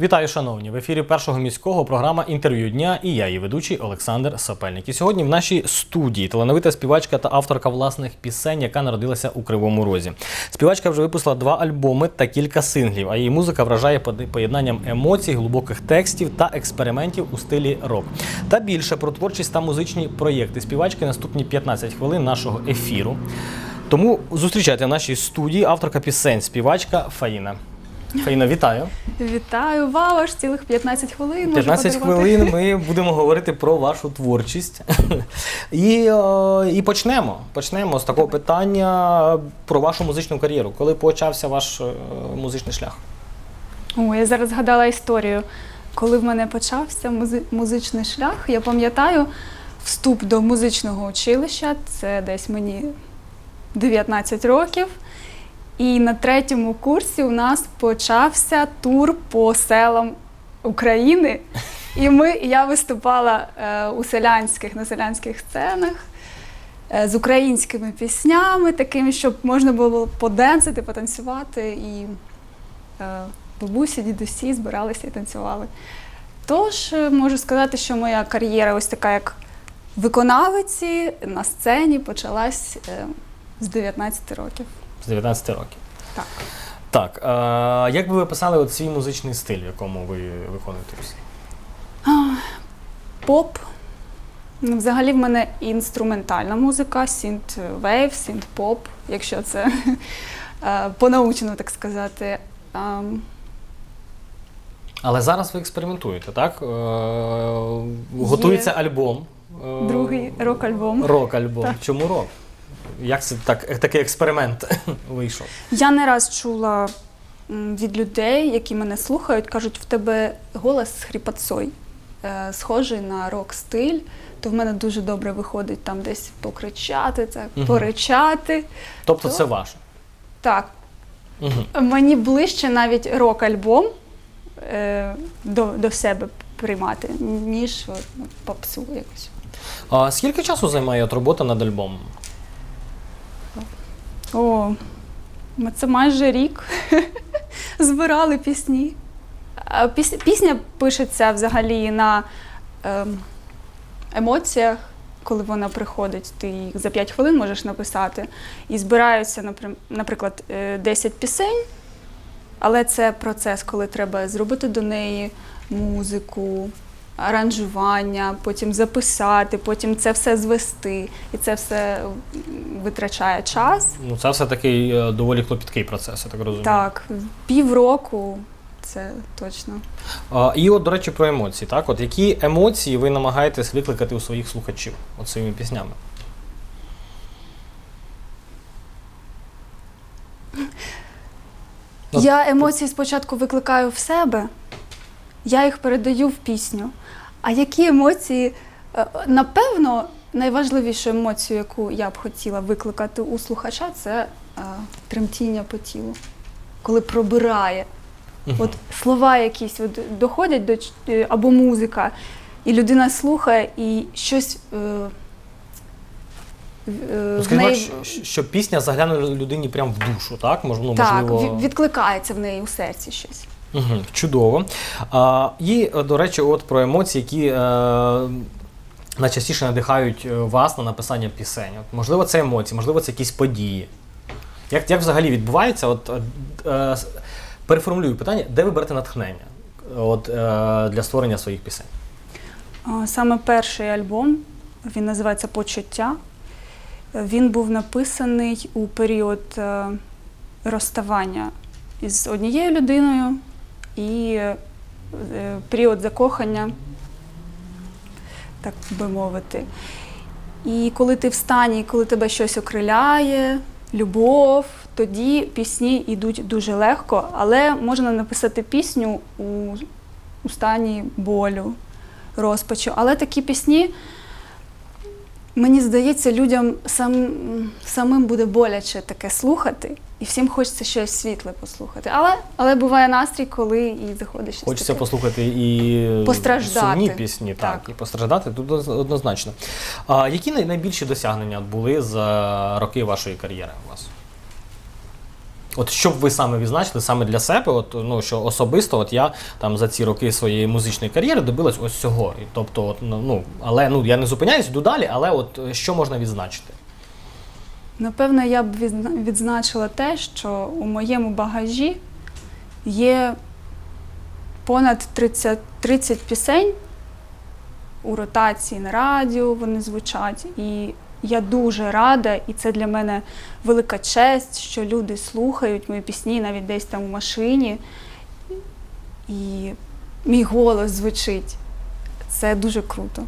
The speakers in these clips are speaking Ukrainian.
Вітаю, шановні! В ефірі першого міського програма інтерв'ю дня і я, її ведучий Олександр Сапельник. І сьогодні в нашій студії талановита співачка та авторка власних пісень, яка народилася у Кривому Розі. Співачка вже випустила два альбоми та кілька синглів, а її музика вражає поєднанням емоцій, глибоких текстів та експериментів у стилі рок. Та більше про творчість та музичні проєкти співачки наступні 15 хвилин нашого ефіру. Тому зустрічайте в нашій студії авторка пісень, співачка Фаїна. Фаїна, вітаю. Вітаю, вау, аж цілих 15 хвилин. 15 хвилин ми будемо говорити про вашу творчість. І, е, і почнемо. Почнемо з такого питання про вашу музичну кар'єру. Коли почався ваш е, музичний шлях? О, я зараз згадала історію. Коли в мене почався музи- музичний шлях, я пам'ятаю вступ до музичного училища, це десь мені 19 років. І на третьому курсі у нас почався тур по селам України. І ми, я виступала е, у селянських, на селянських сценах е, з українськими піснями, такими, щоб можна було поденсити, потанцювати. І е, бабусі, дідусі збиралися і танцювали. Тож е, можу сказати, що моя кар'єра ось така, як виконавиці на сцені почалась е, з 19 років. З 19 років. Так. Так. Е, як би ви описали от свій музичний стиль, в якому ви виконуєте пісні? Поп. Взагалі в мене інструментальна музика, сінт-вейв, сінт-поп, якщо це е, по-научно так сказати. Але зараз ви експериментуєте, так? Е, готується альбом. е, Другий рок-альбом. Рок-альбом. Чому рок? Як це так, такий експеримент вийшов? Я не раз чула м, від людей, які мене слухають, кажуть, в тебе голос з хріпотцой, е, схожий на рок-стиль, то в мене дуже добре виходить там десь покричати, так, Мгм. поричати. Тобто То- це ваше. Так, Угу. мені ближче навіть рок-альбом е, до, до себе приймати, ніж ну, попсу якусь. А скільки часу займає от робота над альбомом? О, ми це майже рік збирали пісні. Пісня пишеться взагалі на ем, емоціях, коли вона приходить, ти їх за 5 хвилин можеш написати. І збираються, наприклад, е, 10 пісень, але це процес, коли треба зробити до неї музику, аранжування, потім записати, потім це все звести. І це все витрачає час. Ну, це все такий е, доволі клопіткий процес, я так розумію. Так, півроку це точно. А, і от, до речі, про емоції. Так? От які емоції ви намагаєтесь викликати у своїх слухачів от своїми піснями? Ну, Я емоції спочатку викликаю в себе, я їх передаю в пісню. А які емоції, Е, напевно, найважливішу емоцію, яку я б хотіла викликати у слухача, це е, тремтіння по тілу, коли пробирає. Мгм. От слова якісь от доходять до е, або музика, і людина слухає, і щось. Е, в скажімо, неї що, що пісня загляне людині прямо в душу, так? Мож, ну, так, можливо... відкликається в неї у серці щось. Угу, чудово. А, і, е, до речі, от про емоції, які е, найчастіше надихають е, вас на написання пісень. От, можливо, це емоції, можливо, це якісь події. Як, як взагалі відбувається? От, е, е, переформулюю питання, де ви берете натхнення от, е, для створення своїх пісень? Саме перший альбом, він називається Почуття. Він був написаний у період розставання із однією людиною і е, період закохання, так би мовити. І коли ти в стані, коли тебе щось окриляє, любов, тоді пісні йдуть дуже легко, але можна написати пісню у, у стані болю, розпачу. Але такі пісні, мені здається, людям сам, самим буде боляче таке слухати, і всім хочеться щось світле послухати. Але, але буває настрій, коли і заходиш Хочеться таке. послухати і Постраждати. сумні пісні, так, Так. і постраждати тут оз- однозначно. А які найбільші досягнення були за роки вашої кар'єри у вас? От що б ви саме відзначили саме для себе, от ну що особисто, от я там за ці роки своєї музичної кар'єри добилась ось цього. І, тобто, от, ну, ну, але ну я не зупиняюсь, йду далі, але от е, що можна відзначити? Напевно, я б відзначила те, що у моєму багажі є понад 30, 30 пісень у ротації на радіо, вони звучать. І я дуже рада, і це для мене велика честь, що люди слухають мої пісні навіть десь там у машині. І мій голос звучить. Це дуже круто.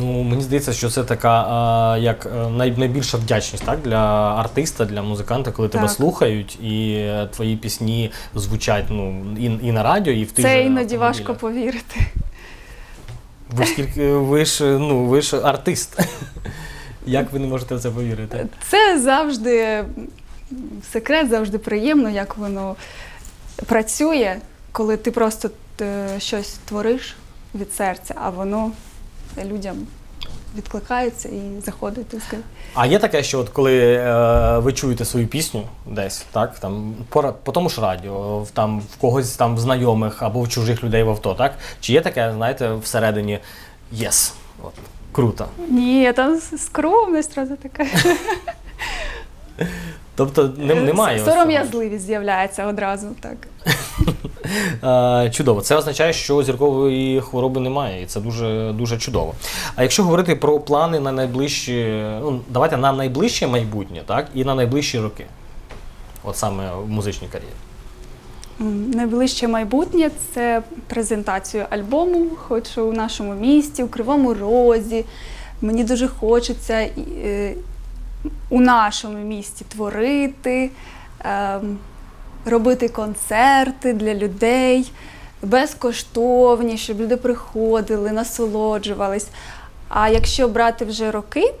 Ну мені здається, що це така як е, най, найбільша вдячність так для артиста, для музиканта, коли тебе слухають, і твої пісні звучать ну і, і на радіо, і в тих Це іноді важко повірити. Ви ж скільки ви ж ну ви ж артист. Як ви не можете в це повірити? Це завжди секрет, завжди приємно, як воно працює, коли ти просто е, щось твориш від серця, а воно людям відкликається і заходить. А є таке, що от коли е, ви чуєте свою пісню десь, так там по, по тому ж радіо, в там в когось там в знайомих або в чужих людей в авто, так? Чи є таке, знаєте, всередині єс? От круто. Ні, там скромність разу така. Тобто не, немає. Сором'язливість з'являється одразу. так. Е, чудово. Це означає, що зіркової хвороби немає, і це дуже дуже чудово. А якщо говорити про плани на найближчі, ну давайте на найближче майбутнє, так, і на найближчі роки, от саме в музичній кар'єрі. Найближче майбутнє це презентацію альбому. Хочу у нашому місті, у Кривому Розі. Мені дуже хочеться е, у нашому місті творити, ем, робити концерти для людей безкоштовні, щоб люди приходили, насолоджувались. А якщо брати вже роки,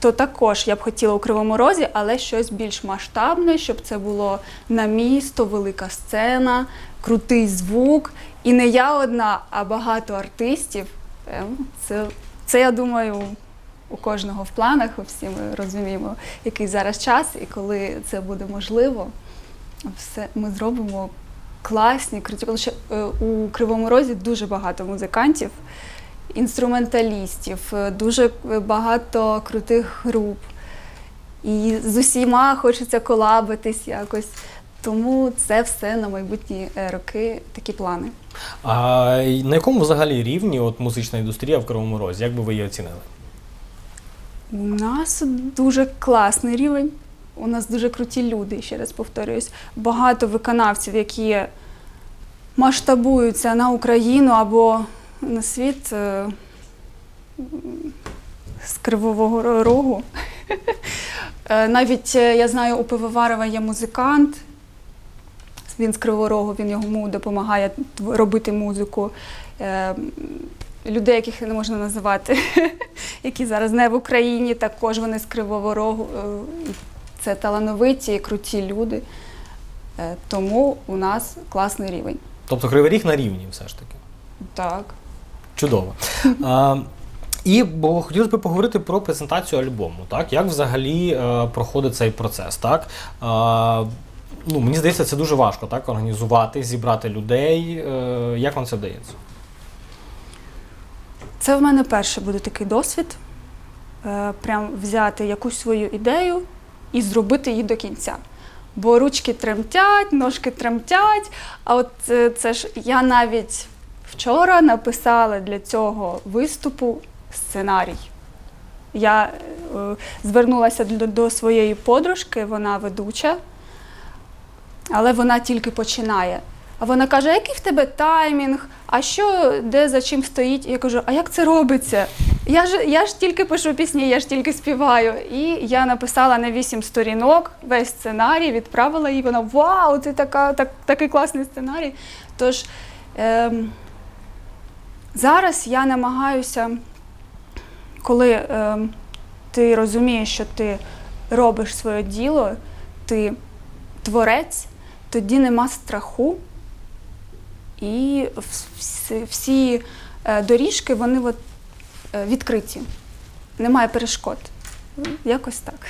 то також я б хотіла у Кривому Розі, але щось більш масштабне, щоб це було на місто, велика сцена, крутий звук. І не я одна, а багато артистів. Ем, Це, це я думаю, у кожного в планах. Всі ми розуміємо, який зараз час, і коли це буде можливо, все ми зробимо класні, круті. Е, у Кривому Розі дуже багато музикантів інструменталістів, е, дуже багато крутих груп. І з усіма хочеться колабитись якось. Тому це все на майбутні е, роки такі плани. А на якому взагалі рівні от музична індустрія в Кривому Розі? Як би ви її оцінили? У нас дуже класний рівень. У нас дуже круті люди, ще раз повторююсь. Багато виконавців, які масштабуються на Україну або на світ е, з Кривого Рогу. Е, Навіть е, я знаю, у Пивоварова є музикант. Він з Кривого Рогу, він йому допомагає робити музику. Людей, яких не можна називати, які зараз не в Україні, також вони з Кривого Рогу. Це талановиті і круті люди. Тому у нас класний рівень. Тобто Кривий Ріг на рівні все ж таки. Так. Чудово. А, і бо хотілося б поговорити про презентацію альбому. Так? Як взагалі е, проходить цей процес? Так? А, ну, мені здається, це дуже важко так? організувати, зібрати людей. Е, як вам це вдається? Це в мене перший буде такий досвід. Е, Прям взяти якусь свою ідею і зробити її до кінця. Бо ручки тремтять, ножки тремтять. А от е, це ж я навіть вчора написала для цього виступу сценарій. Я е, звернулася до, до своєї подружки, вона ведуча, але вона тільки починає. А вона каже: який в тебе таймінг? А що, де за чим стоїть? Я кажу, а як це робиться? Я ж, я ж тільки пишу пісні, я ж тільки співаю. І я написала на вісім сторінок весь сценарій, відправила їй. Вона вау, це така, так, такий класний сценарій. Тож ем, зараз я намагаюся, коли ем, ти розумієш, що ти робиш своє діло, ти творець, тоді нема страху. І всі, всі е, доріжки вони от, е, відкриті. Немає перешкод. Якось так.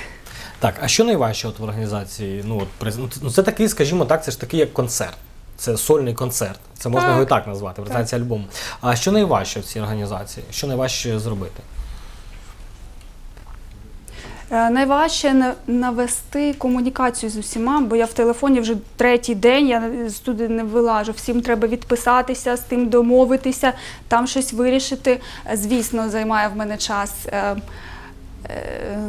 Так, а що найважче от в організації? Ну, от, ну, ну, це такий, скажімо так, це ж такий як концерт. Це сольний концерт. Це можна Так. його і так назвати, презентація альбому. А що найважче в цій організації? Що найважче зробити? Е, Найважче на- навести комунікацію з усіма, бо я в телефоні вже третій день, я туди не вилажу. Всім треба відписатися, з тим домовитися, там щось вирішити. Е, Звісно, займає в мене час е, е,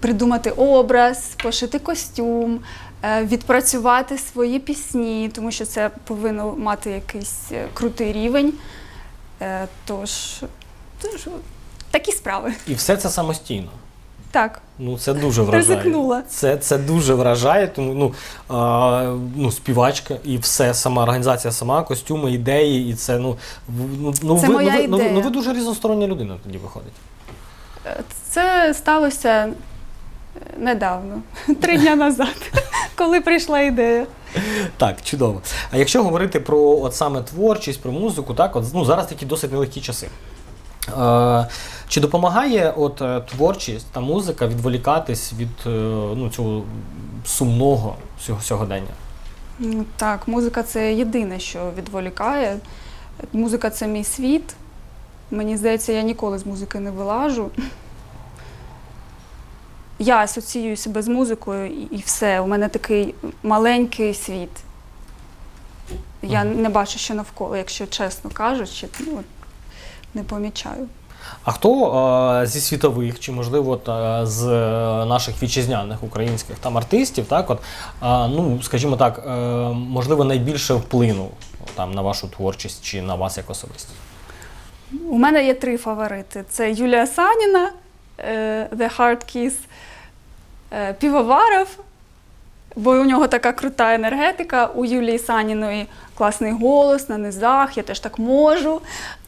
придумати образ, пошити костюм, відпрацювати свої пісні, тому що це повинно мати якийсь е, крутий рівень. Е, Тож, тож такі справи. І все це самостійно. Так. Ну, це дуже вражає. Ризикнула. Це, це дуже вражає, тому ну, а, ну, співачка і все, сама організація, сама, костюми, ідеї, і це ну, ну, ну, Це ви, моя ну, ви, ну, ідея. ну, ви дуже різностороння людина тоді виходить. Це сталося е, недавно, три дня назад, коли прийшла ідея. Так, чудово. А якщо говорити про от саме творчість, про музику, так, от, ну, зараз такі досить нелегкі часи. Е, чи допомагає от, е, творчість та музика відволікатись від е, ну, цього сумного сього- сьогодення? Так, музика це єдине, що відволікає. Музика це мій світ. Мені здається, я ніколи з музики не вилажу. Я асоціюю себе з музикою і, і все. У мене такий маленький світ. Я не бачу, що навколо, якщо чесно кажучи, ну, не помічаю. А хто е, зі світових, чи можливо е, з е, наших вітчизняних українських там артистів, так, от, е, ну, скажімо так, е, можливо, найбільше вплинув там, на вашу творчість чи на вас як особистість? У мене є три фаворити: це Юлія Саніна, The Hard Kiss, е, Півоваров, бо у нього така крута енергетика. У Юлії Саніної класний голос на низах, я теж так можу.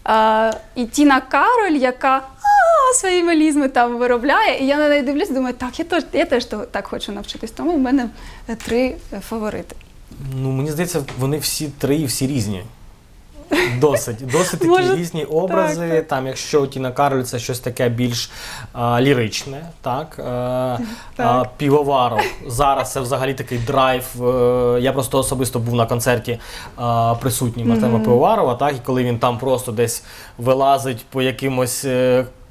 Е, І Тіна Кароль, яка «А, свої мелізми там виробляє. І я на неї дивлюсь, думаю, так, я теж, я теж так хочу навчитись. Тому в мене е, три е, фаворити. Ну, мені здається, вони всі три і всі різні. Досить, досить такі Може, різні образи. так. Там, якщо Тіна Карль це щось таке більш а, ліричне, так. Е, А, Так. півоваров. Зараз це взагалі такий драйв. Е, я просто особисто був на концерті а, присутній Артема Мгм. Пивоварова, так, і коли він там просто десь вилазить по якимось.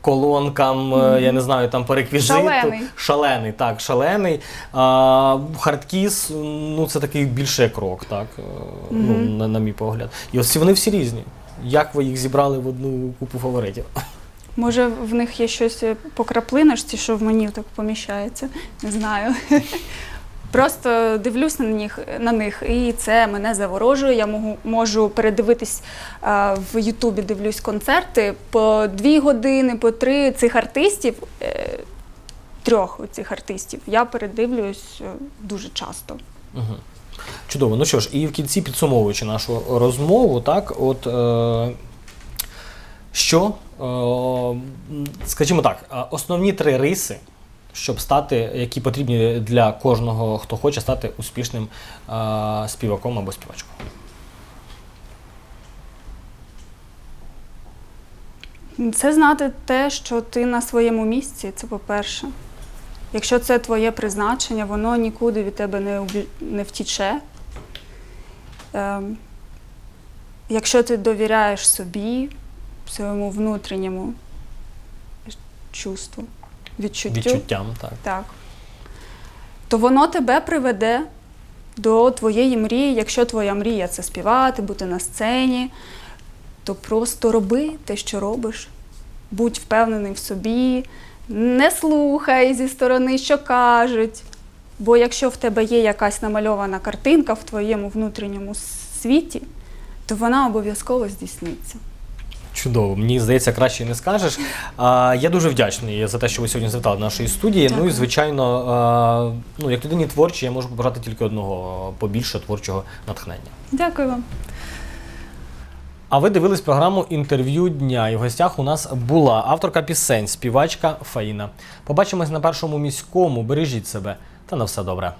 Колонкам, е, я не знаю, там по реквізиту. Шалений. Шалений, так, шалений. А, хардкіс, ну це такий більше крок, так, е, ну, на, на мій погляд. І ось вони всі різні. Як ви їх зібрали в одну купу фаворитів? Може, в них є щось е, по краплиночці, що в мені так поміщається. Не знаю. Просто дивлюсь на них, на них, і це мене заворожує. Я можу, можу передивитись а, в Ютубі, дивлюсь концерти по дві години, по три цих артистів, е, трьох цих артистів. Я передивлюсь е, дуже часто. Угу. Чудово. Ну що ж, і в кінці підсумовуючи нашу розмову, так, от е, що, е, скажімо так, е, основні три риси, щоб стати, які потрібні для кожного, хто хоче стати успішним е, співаком або співачкою. Це знати те, що ти на своєму місці, це по-перше. Якщо це твоє призначення, воно нікуди від тебе не, не втіче. Ем, якщо ти довіряєш собі, своєму внутрішньому чувству, відчуттю, Відчуттям, так. так, то воно тебе приведе до твоєї мрії. Якщо твоя мрія це співати, бути на сцені, то просто роби те, що робиш. Будь впевнений в собі, не слухай зі сторони, що кажуть. Бо якщо в тебе є якась намальована картинка в твоєму внутрішньому світі, то вона обов'язково здійсниться. Чудово, мені здається, краще не скажеш. А, я дуже вдячний за те, що ви сьогодні завітали до нашої студії. Ну і звичайно, а, ну як людині творчій, я можу побажати тільки одного побільше творчого натхнення. Дякую вам. А ви дивились програму інтерв'ю дня. І в гостях у нас була авторка пісень, співачка Фаїна. Побачимось на першому міському. Бережіть себе та на все добре.